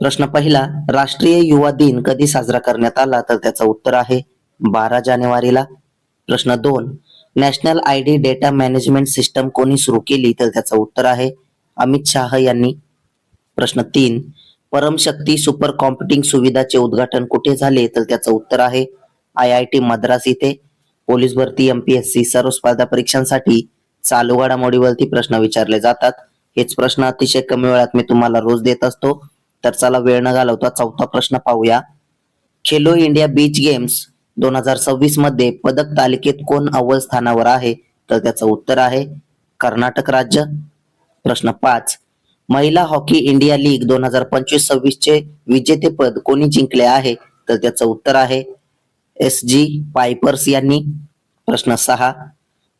प्रश्न पहिला राष्ट्रीय युवा दिन कधी साजरा करण्यात आला? तर त्याचं उत्तर आहे बारा जानेवारीला. प्रश्न दोन national I D data management system कोणी सुरू केली? तर त्याचं उत्तर आहे अमित शाह यांनी. प्रश्न तीन परमशक्ती सुपर कॉम्प्युटिंग सुविधाचे उद्घाटन कुठे झाले? तर त्याचं उत्तर आहे आय आय टी मद्रास इथे. पोलीस भरती एमपीएससी सर्व स्पर्धा परीक्षांसाठी चालू घडामोडीवरती प्रश्न विचारले जातात. हेच प्रश्न अतिशय कमी वेळात मी तुम्हाला रोज देत असतो. तर चला वेळ न घालवता चौथा प्रश्न पाहूया. खेलो इंडिया बीच गेम्स दोन हजार सव्वीसमध्ये पदक तालिकेत कोण अव्वल स्थानावर आहे? तर त्याचं उत्तर आहे कर्नाटक राज्य. प्रश्न पाच. महिला हॉकी इंडिया लीग दोन हजार पंचवीस सव्वीस चे विजेतेपद कोणी जिंकले आहे? तर त्याचं उत्तर आहे एस जी पायपर्स यांनी. प्रश्न सहा.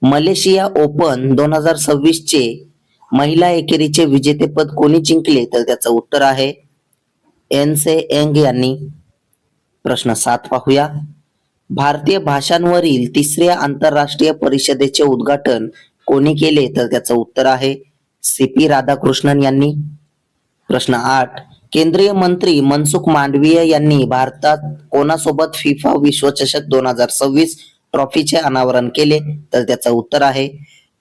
मलेशिया ओपन दोन हजार सव्वीस चे महिला एकेरीचे विजेतेपद कोणी जिंकले? तर त्याचं उत्तर आहे एन से एंग यांनी प्रश्न सात पाहूया. भारतीय भाषांवरील तिसऱ्या आंतरराष्ट्रीय परिषदेचे उद्घाटन कोणी केले? तर त्याचं उत्तर आहे सी पी राधाकृष्णन यांनी. प्रश्न आठ केंद्रीय मंत्री मनसुख मांडवीय यांनी भारतात कोणासोबत फिफा विश्वचषक दोन हजार सव्वीस ट्रॉफीचे अनावरण केले? तर त्याचं उत्तर आहे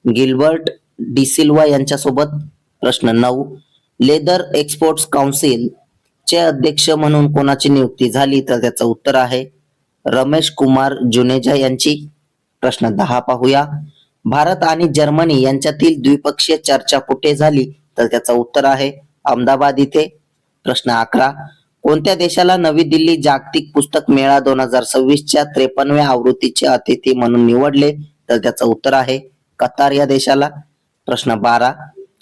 गिल्बर्ट डिसिल्वा यांच्यासोबत. प्रश्न नऊ लेदर एक्सपोर्ट्स काउन्सिल चे अध्यक्ष म्हणून कोणाची नियुक्ती झाली तर त्याचं उत्तर आहे. रमेश कुमार जुनेजा यांची. प्रश्न दहा पाहूया. भारत आणि जर्मनी यांच्यातील द्विपक्षीय चर्चा कुठे झाली तर त्याचं उत्तर आहे अहमदाबाद इथे. प्रश्न अकरा. कोणत्या देशाला नवी दिल्ली जागतिक पुस्तक मेळा दोन हजार सव्वीसच्या त्रेपन्नव्या आवृत्तीचे अतिथी म्हणून निवडले तर त्याचं उत्तर आहे कतार या देशाला. प्रश्न बारा.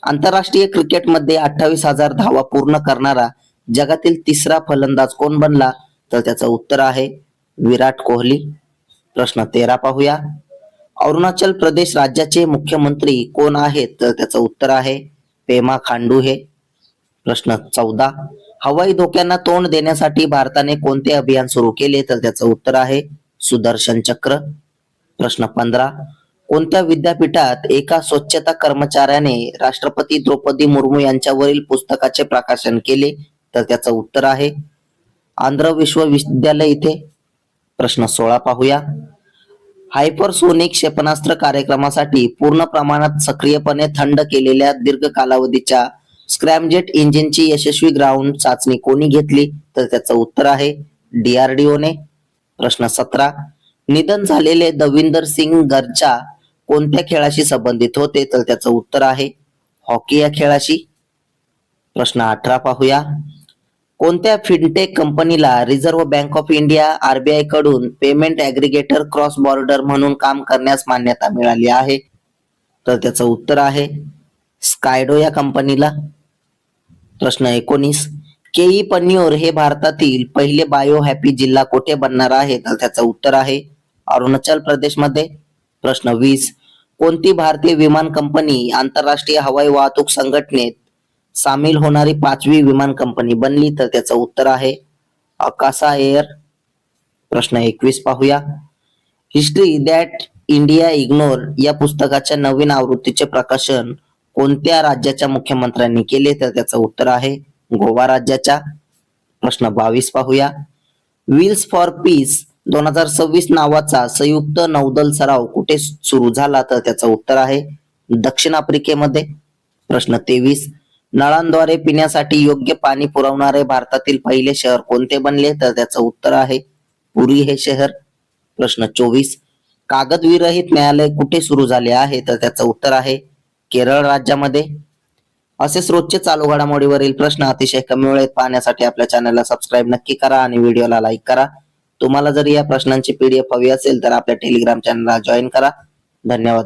आंतरराष्ट्रीय क्रिकेटमध्ये अठ्ठावीस हजार धावा पूर्ण करणारा जगातील तिसरा फलंदाज कोण बनला तर त्याचं उत्तर आहे विराट कोहली. प्रश्न तेरा पाहूया. अरुणाचल प्रदेश राज्याचे मुख्यमंत्री कोण आहेत तर त्याचं उत्तर आहे पेमा खांडू हे प्रश्न चौदा. हवाई धोक्यांना तोंड देण्यासाठी भारताने कोणते अभियान सुरू केले तर त्याचं उत्तर आहे सुदर्शन चक्र. प्रश्न पंधरा. कोणत्या विद्यापीठात एका स्वच्छता कर्मचाऱ्याने राष्ट्रपती द्रौपदी मुर्मू यांच्यावरील पुस्तकाचे प्रकाशन केले? तर त्याचं उत्तर आहे आंध्र विश्वविद्यालय इथे. प्रश्न सोळा पाहूया. हायपरसोनिक क्षेपणास्त्र कार्यक्रमासाठी पूर्ण प्रमाणात सक्रियपणे थंड केलेल्या दीर्घ कालावधीच्या स्क्रॅमजेट इंजिनची यशस्वी ग्राउंड चाचणी कोणी घेतली? तर त्याचं उत्तर आहे डीआरडीओने प्रश्न सतरा. निधन झालेले दविंदर सिंग गरजा कोणत्या खेळाशी संबंधित होते? तर त्याचं उत्तर आहे हॉकी या खेळाशी. प्रश्न अठरा पाहूया. कोणत्या फिनटेक कंपनीला रिझर्व्ह बँक ऑफ इंडिया आरबीआयकडून पेमेंट ऍग्रिगेटर क्रॉस बॉर्डर म्हणून काम करण्यास मान्यता मिळाली आहे? तर त्याचं उत्तर आहे स्कायडो या कंपनीला प्रश्न एकोणीस. केई पन्नियोर हे भारतातील पहिले बायो हॅपी जिल्हा कुठे बनणार आहे? तर त्याचं उत्तर आहे अरुणाचल प्रदेशमध्ये प्रश्न वीस. कोणती भारतीय विमान कंपनी आंतरराष्ट्रीय हवाई वाहतूक संघटनेत सामील होणारी पाचवी विमान कंपनी बनली तर त्याचं उत्तर आहे अकासा एअर. प्रश्न एकवीस पाहूया. हिस्ट्री दॅट इंडिया इग्नोर या पुस्तकाच्या नवीन आवृत्तीचे प्रकाशन कोणत्या राज्याच्या मुख्यमंत्र्यांनी केले तर त्याचं उत्तर आहे गोवा राज्याच्या. प्रश्न बावीस पाहूया. व्हील्स फॉर पीस दोन हजार सव्वीस नावाचा संयुक्त नौदल सराव कुठे सुरू झाला तर त्याचं उत्तर आहे दक्षिण आफ्रिकेमध्ये. प्रश्न तेवीस. नळांद्वारे पिण्यासाठी योग्य पाणी पुरवणारे भारतातील पहिले शहर कोणते बनले? तर त्याचं उत्तर आहे पुरी हे शहर. प्रश्न चोवीस. कागद विरहित न्यायालय कुठे सुरू झाले आहे? तर त्याचं उत्तर आहे केरळ राज्यामध्ये. असेच रोजचे चालू घडामोडीवरील प्रश्न अतिशय कमी वेळेत पाहण्यासाठी आपल्या चॅनलला सबस्क्राईब नक्की करा आणि व्हिडिओला लाईक करा. तुम्हाला जर या प्रश्नांची पीडीएफ हवी असेल तर आपल्या टेलिग्राम चॅनलला जॉईन करा. धन्यवाद.